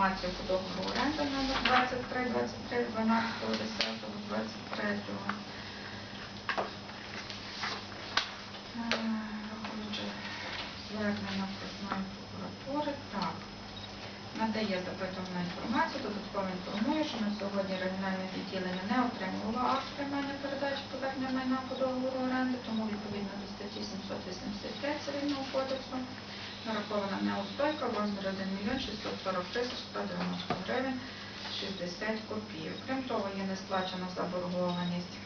інформацію по договору оренди номер 23, 23, 12, 10, 23. Е, Враховуючи звернення обласної прокуратури, так. Надає запитувану інформацію, додатково інформує, що на сьогодні регіональне відділення не отримувало акт приймання передачі повернення майна по договору оренди, тому відповідно до статті 785 Цивільного кодексу неустойка в розмірі 1 мільйон 640 тисяч 190 гривень 60 копійок. Крім того, є не сплачена заборгованість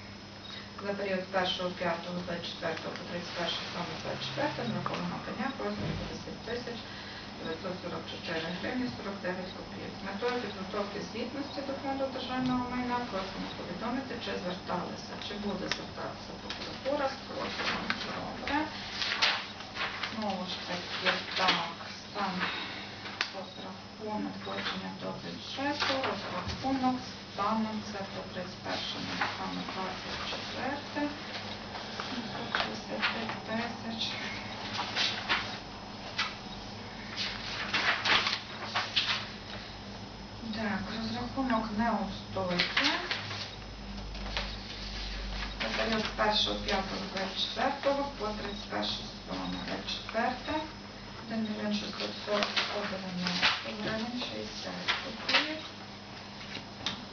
за період 1.5.24 по 31.7.24 нарахована пеня в розмірі 50 тисяч 944 гривні 49 копійок. З метою підготовки звітності до фонду державного майна просимо повідомити, чи зверталися, чи буде звертатися прокуратура з просимо 1, 5, 24 по 31, 4, 1 мільйон 640 11 гривень 60 копійок.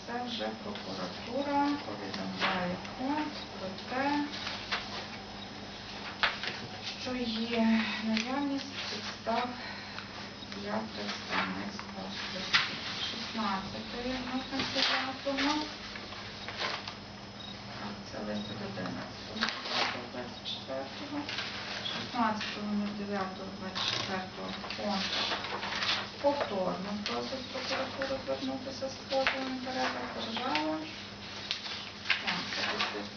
Це вже прокуратура повідомляє фонд про те, що є 16 09 24 фонд повторно просить прокуратуру звернутися з позовом в інтересах держави.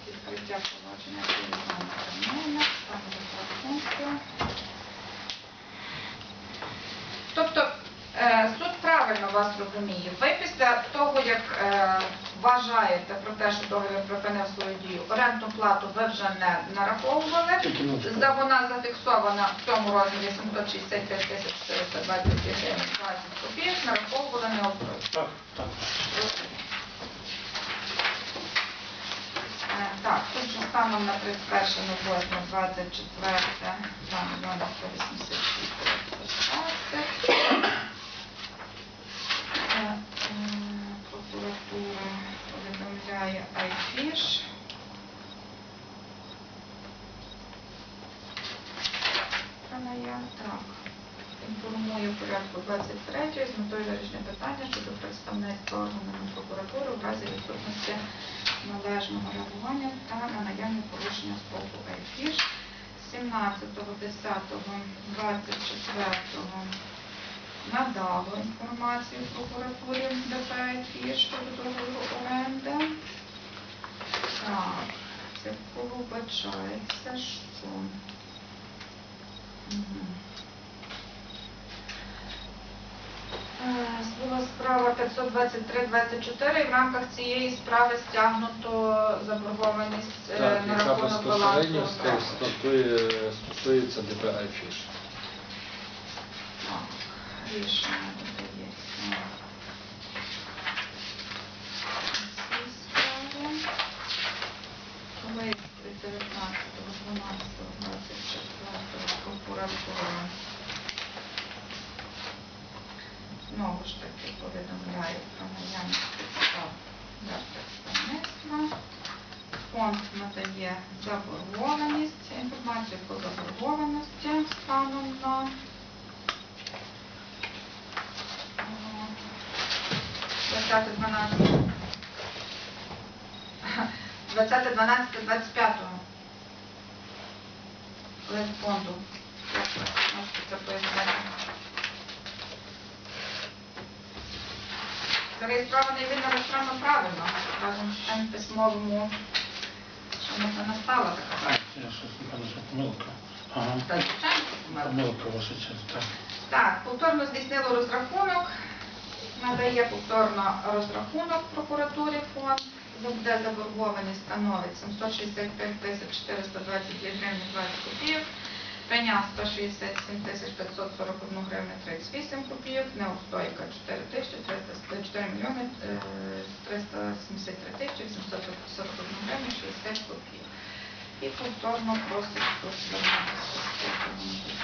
Відкриття провадження кримінального правонорму, саме. Тобто е, суд правильно вас розуміє. Ви після того, як е, вважаєте про те, що договір припинив свою орендну плату ви вже не нараховували. За вона зафіксована в цьому розмірі 765 тисяч 420 гривень 20 копійок, нараховували не. Так, так. Е, Так, тут же станом на 31.08.24 2 мільйона 186 15. Е, м, Прокуратура повідомляє Айфіш. Каная, так. Інформує в порядку 23 з метою вирішення питання щодо представництва органами прокуратури в разі відсутності належного реагування та на наявне порушення з боку ЕФІШ 17.10.24 надало інформацію прокуратурі ДП ЕФІШ щодо договору оренди. Так, це вбачається, що Мгм. 523-24 і в рамках цієї справи стягнуто заборгованість е, Так, на яка рахунок безпосередньо балансу. ст- стосує- стосується ДП «Айфіш». Так, Рішення додається. Ці справи. Лист від 19.12.24 прокуратура. Знову ж таки повідомляє про наявність підстав для представництва. Фонд надає заборгованість, інформацію по заборгованості станом на е, 20.12. 20.12.25. Лист фонду. Це пояснити? Зареєстрований він електронно правильно, з письмовому, вона стала така. Помилка. Ага. Так, помилка ваша честь, так. Так, повторно здійснило розрахунок. Надає повторно розрахунок прокуратурі фонд, буде заборгованість становить 765 тисяч 422 гривень 20 копійок, прийняв 167 тисяч 541 гривень 38 копійок, неустойка 4 тисячі 304 мільйони е, 373 тисячі 841 і повторно просить звернутися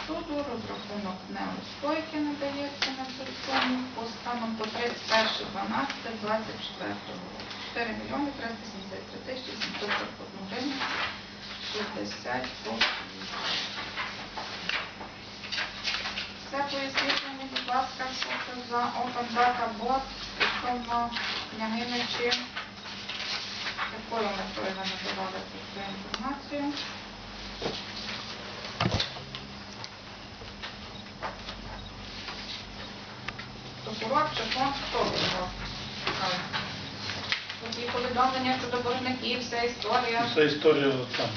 до суду. Розрахунок неустойки надається на суму по станом по 31.12.24 року. 4 мільйони 373 тисячі 741 гривень 60 копійок. Це поясніть мені, будь ласка, що це за Open Data Bot стосовно княгиничі, якою метою надавали цю інформацію. Прокурор чи фонд, хто? Тут є повідомлення щодо боржників, вся історія. Це історія там,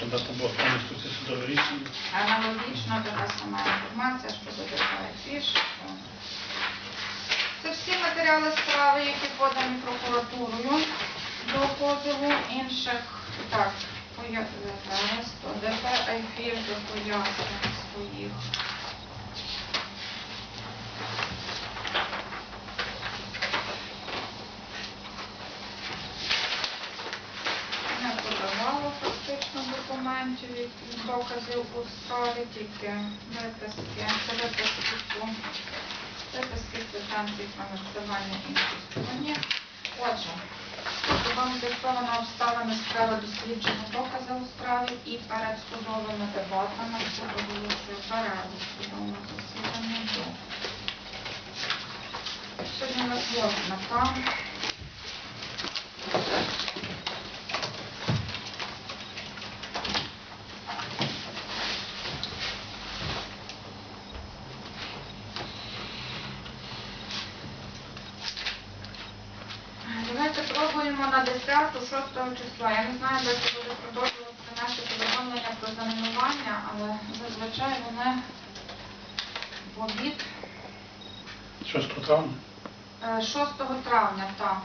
подати Бог, повністю це судове рішення. Аналогічно така сама інформація щодо ДК фіш. Це всі матеріали справи, які подані прокуратурою до позову інших. Так, зараз, ДП Айфір до пояснень своїх. Не подавало фактично документів, які- доказів у справі, тільки виписки, це виписки квитанцій про іншій стороні. Отже, з'ясовано обставини справи дослідження докази у справі і перед судовими дебатами суд оголошує перерву засіданні до. Сьогодні у нас є Давайте на 10 6 числа. Я не знаю, де це буде продовжуватися наші повідомлення про замінування, але зазвичай вони в обід 6 травня. Е, 6 травня, так.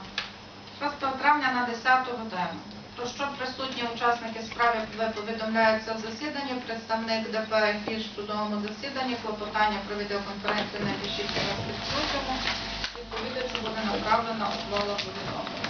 6 травня на 10 годину. То що присутні учасники справи повідомляються в засіданні, представник ДП ФІШ в судовому засіданні, клопотання про відеоконференцію напишіть раз підключимо, відповідачу буде направлена ухвала повідомлення.